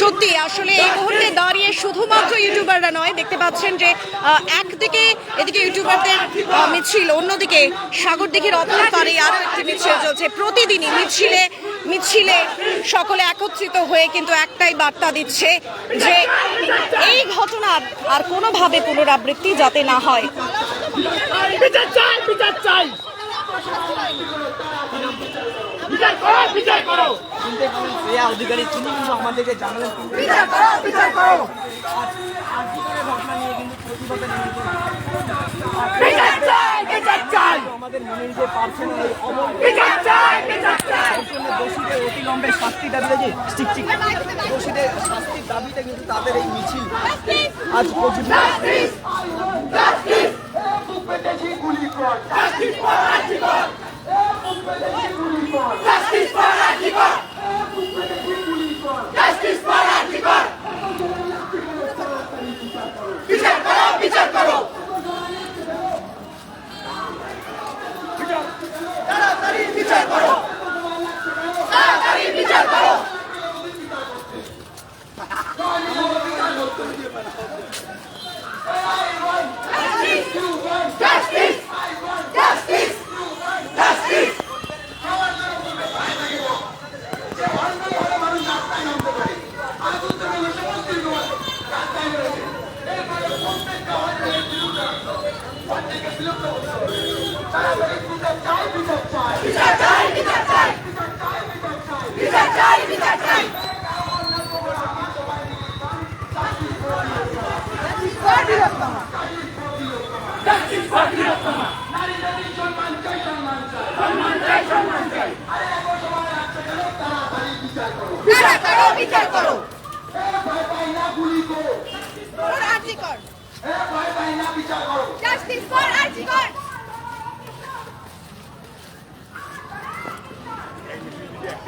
সত্যি, আসলে এই মুহূর্তে দাঁড়িয়ে শুধুমাত্র ইউটিউবাররা নয়, দেখতে পাচ্ছেন যে একদিকে এদিকে ইউটিউবারদের মিছিল, অন্যদিকে সাগর দিঘির অপর পারে আরও একটি মিছিল চলছে। প্রতিদিনই মিছিলে মিছিলে সকলে একত্রিত হয়ে কিন্তু একটাই বার্তা দিচ্ছে যে, এই ঘটনার আর কোনোভাবে পুনরাবৃত্তি যাতে না হয়। বিচার করো। শুনতে পাবেন শ্রেয়া অধিকারী তিনি কিন্তু আমাদেরকে জানালেন। ঘটনা আমাদের দোষীদের অবিলম্বে শাস্তির দাবিতে যে ঠিক। দোষীদের শাস্তির দাবিতে কিন্তু তাদের এই মিছিল। আজ বিচার করো বিচার করো। বিচার করো ভয় পাই না গুলি করো আর্জি কর ভয় পাই না বিচার করো জাস্টিস ফর আর্জি কর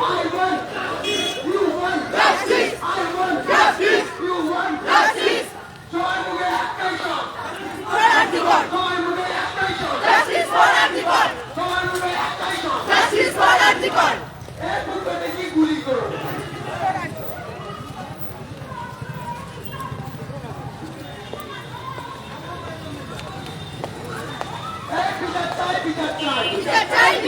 I will Hey, we got time! We got time!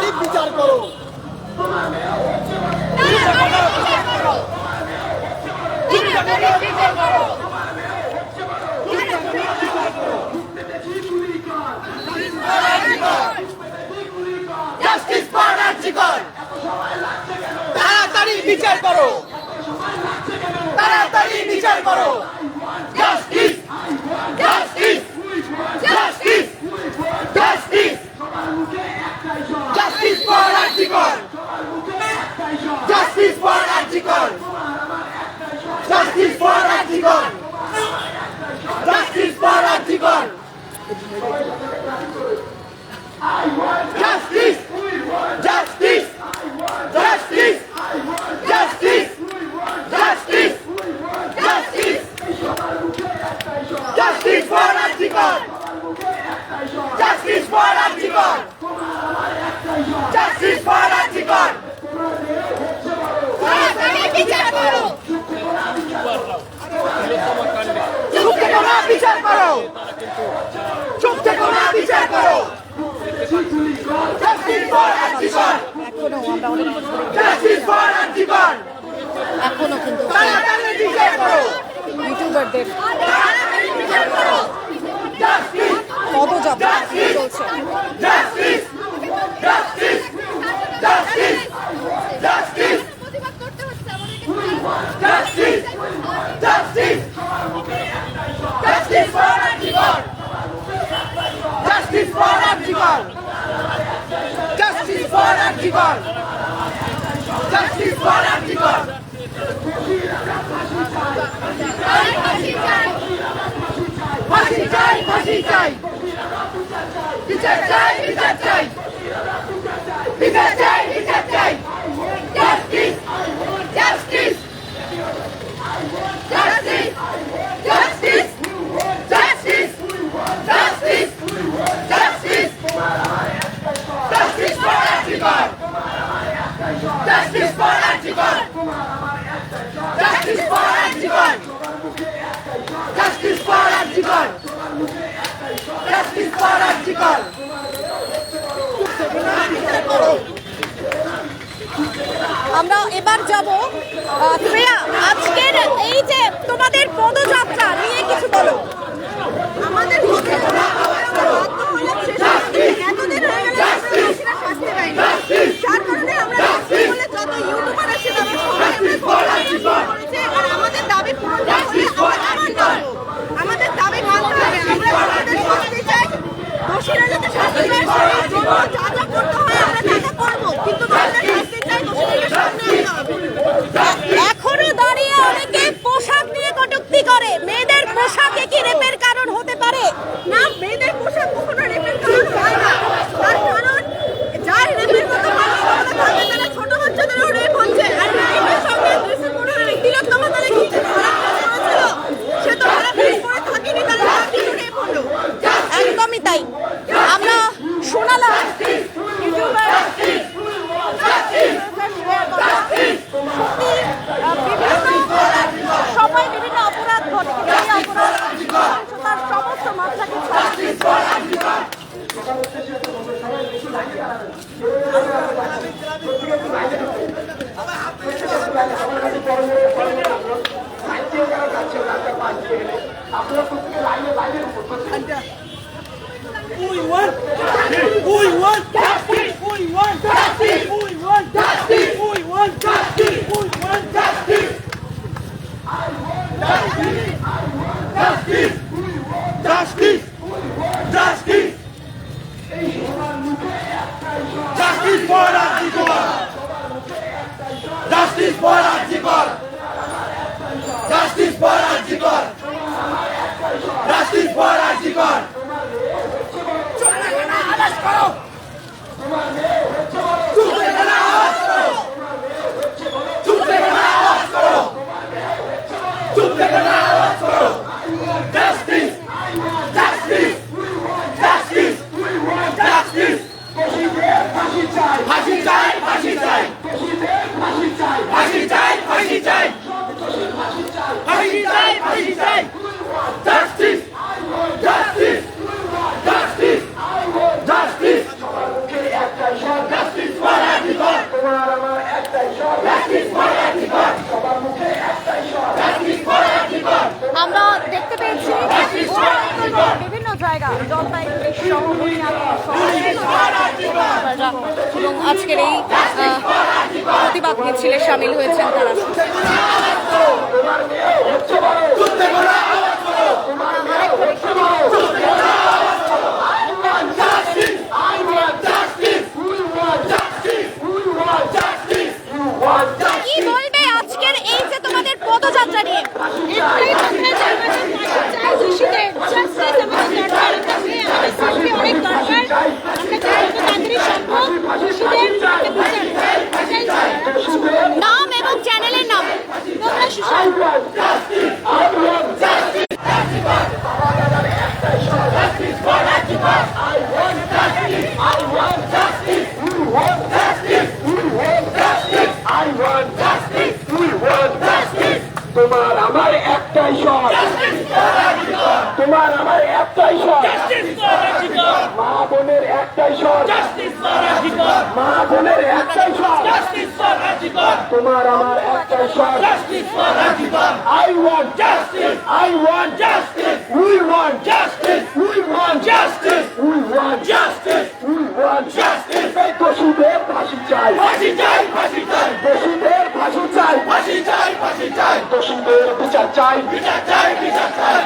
তাড়াতাড়ি বিচার করো। তাড়াতাড়ি বিচার করো। তাড়াতাড়ি বিচার করো justice justice justice justice justice for RG Kar justice for RG Kar justice for RG Kar justice for RG Kar কোনো কিন্তু ইউটিউবারদের পদযাত্রা চলছে Justice for Antibar! Church! 董事。आपलं এবং আজকের এই প্রতিবাদ মিছিলে সামিল হয়েছেন তারা। আমার পদযাত্রা নিয়ে। অনেক দরকার আমরা চাই যত তাড়াতাড়ি সম্ভব দোষীদের একটাই shot I want justice. I want justice. We want justice. We want justice. We want justice. We want justice. দোষীদের ফাঁসি চাই ফাঁসি চাই ফাঁসি চাই দোষীদের ফাঁসি চাই ফাঁসি চাই ফাঁসি চাই দোষীদের বিচার চাই বিচার চাই বিচার চাই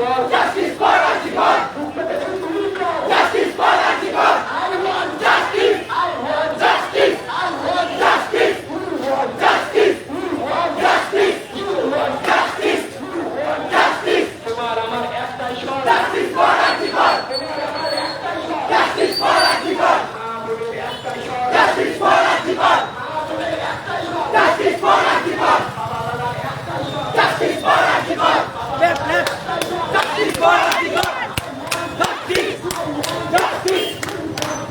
পেরেছি গুলি কর জাস্টিস ফর আজীবন বুঝতে পেরেছি তুমি কর জাস্টিস ফর আজীবন I want justice I want justice I want justice we want justice we want justice you want justice we want justice তোমার আমার একটাই শট জাস্টিস ফর আজীবন জাস্টিস ফর আজীবন জাস্টিস ফর আজীবন জাস্টিস ফর আজীবন justice for আজীবন Left, left. Justice for Antigua! Justice! Justice!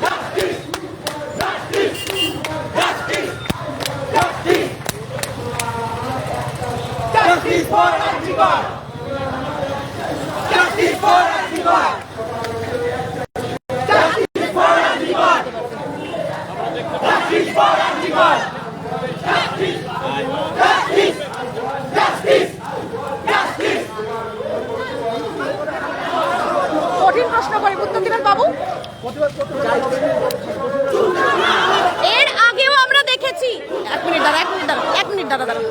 Justice! Justice! Justice! Justice! Justice for Antigua! Justice for Antigua! Justice for Antigua! Justice for Antigua! Justice! Justice! Justice! Justice! কঠিন প্রশ্ন করে উত্তর দিবেন বাবু। এর আগেও আমরা দেখেছি। এক মিনিট দাঁড়া এক মিনিট দাঁড়া এক মিনিট দাঁড়া দাঁড়া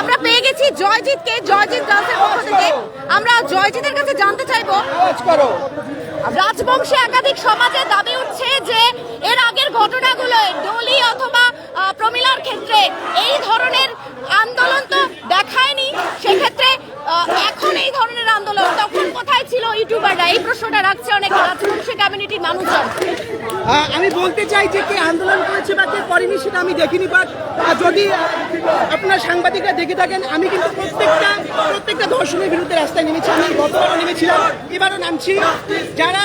আমরা পেয়ে গেছি জয়জিৎকে জয়জিৎ গার্লসের পক্ষ থেকে। আমরা জয়জিতের কাছে জানতে চাইব রাজবংশী একাধিক সমাজে দাবি উঠছে যে এর আগের ঘটনাগুলোয় ডলি অথবা প্রমিলার ক্ষেত্রে এই ধরনের আন্দোলন তো দেখায়নি। সেক্ষেত্রে এখন এই ধরনের আন্দোলন তখন কোথায় ছিল ইউটিউবাররা? এই প্রশ্নটা রাখছে অনেক, রাজবংশী কমিউনিটির মানুষজন। আমি বলতে চাই যে কে আন্দোলন করেছে বা কে করেনি সেটা আমি দেখিনি বাট যদি আপনার সাংবাদিকরা দেখে থাকেন, আমি কিন্তু প্রত্যেকটা প্রত্যেকটা ধর্ষণের বিরুদ্ধে রাস্তায় নেমেছি। আমি গতবারও নেমেছিলাম, এবারও নামছি। যারা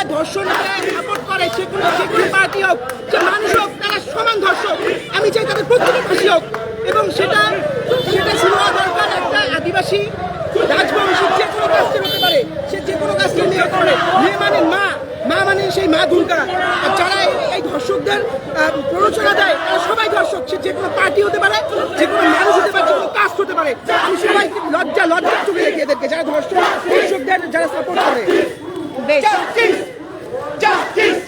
সাপোর্ট করে সে কোনো সে পার্টি হোক যে মানুষ হোক তারা সমান ধর্ষক। আমি চাই তাদের প্রত্যেকে খুশি হোক। এবং সেটা সেটা শুরু হওয়া দরকার একটা আদিবাসী রাজবংশী যে কোনো কাজকে হতে পারে। সে যে কোনো কাজকে নিয়ে করে মেয়ে মানে মা মা মানে সেই মা দুর্গা। আর যারা এই ধর্ষকদের প্ররোচনা দেয় তারা সবাই ধর্ষক। সে যে কোনো পার্টি হতে পারে যে কোনো মানুষ হতে পারে যে কোনো কাস্ট হতে পারে। আমি সবাই লজ্জা লজ্জা চোখে দেখি এদেরকে যারা ধর্ষক ধর্ষকদের যারা সাপোর্ট করে। Justice! Justice!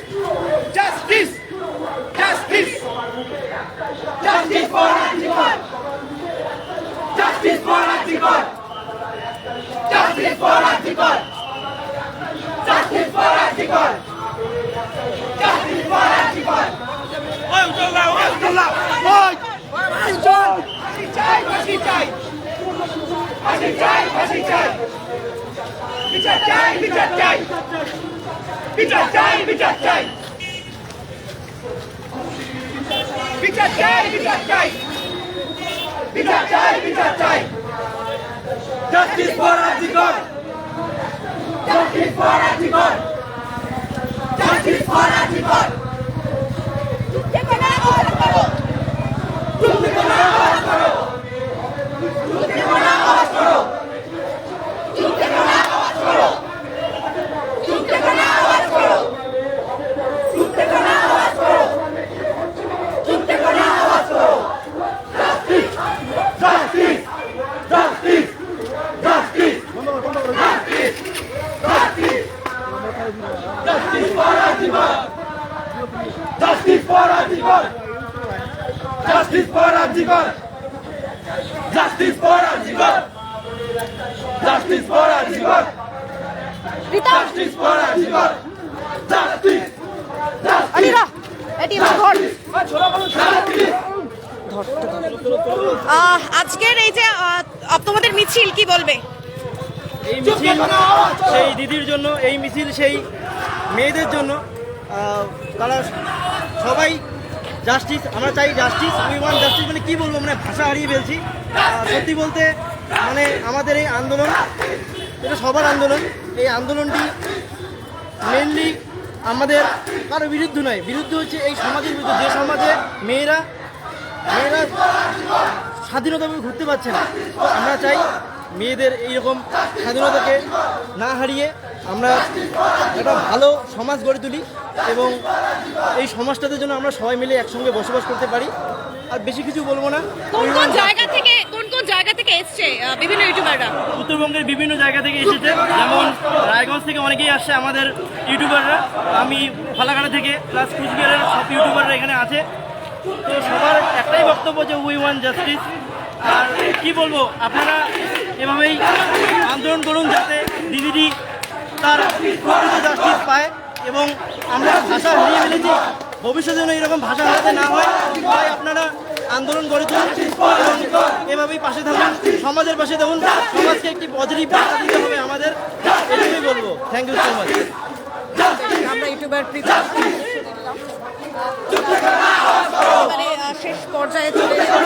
বিচার চাই বিচার চাই বিচার চাই বিচার চাই বিচার চাই বিচার চাই বিচার চাই বিচার চাই justice for RG Kar justice for RG Kar Come on, come on. আজকের এই যে তোমাদের মিছিল কি বলবে? এই মিছিল সেই দিদির জন্য, এই মিছিল সেই মেয়েদের জন্য। তারা সবাই জাস্টিস আমরা চাই জাস্টিস উই ওয়ান জাস্টিস মানে কি বলব মানে ভাষা হারিয়ে ফেলছি। সত্যি বলতে মানে আমাদের এই আন্দোলন, এটা সবার আন্দোলন। এই আন্দোলনটি মেনলি আমাদের কারও বিরুদ্ধে নয়। বিরুদ্ধে হচ্ছে এই সমাজের বিরুদ্ধে যে সমাজে মেয়েরা মেয়েরা স্বাধীনতাভাবে ঘুরতে পারছে না। তো আমরা চাই মেয়েদের এইরকম স্বাধীনতাকে না হারিয়ে আমরা একটা ভালো সমাজ গড়ে তুলি এবং এই সমাজটাতে জন্য আমরা সবাই মিলে একসঙ্গে বসবাস করতে পারি। আর বেশি কিছু বলব না। কোন কোন জায়গা থেকে কোন কোন জায়গা থেকে এসছে বিভিন্ন ইউটিউবাররা? উত্তরবঙ্গের বিভিন্ন জায়গা থেকে এসেছে। যেমন রায়গঞ্জ থেকে অনেকেই আসছে আমাদের ইউটিউবাররা। আমি ফালাকাটা থেকে প্লাস কুচবিহারের সব ইউটিউবাররা এখানে আছে। তো সবার একটাই বক্তব্য যে উই ওয়ান জাস্টিস আর কি বলব, আপনারা এভাবেই আন্দোলন করুন যাতে দিদিটি তার জাস্টিস পায় এবং আমরা ভাষা হারিয়ে ফেলেছি। ভবিষ্যতে যেন এরকম ভাষা হারাতে না হয়, তাই আপনারা আন্দোলন গড়ে তুলুন এভাবেই পাশে থাকুন। সমাজের পাশে থাকুন। সমাজকে একটি পজিটিভ বার্তা দিতে হবে আমাদের, এটুকুই বলব। থ্যাংক ইউ সো মাচ আমরা ইউটিউবার মানে শেষ পর্যায়ে চলে যেতে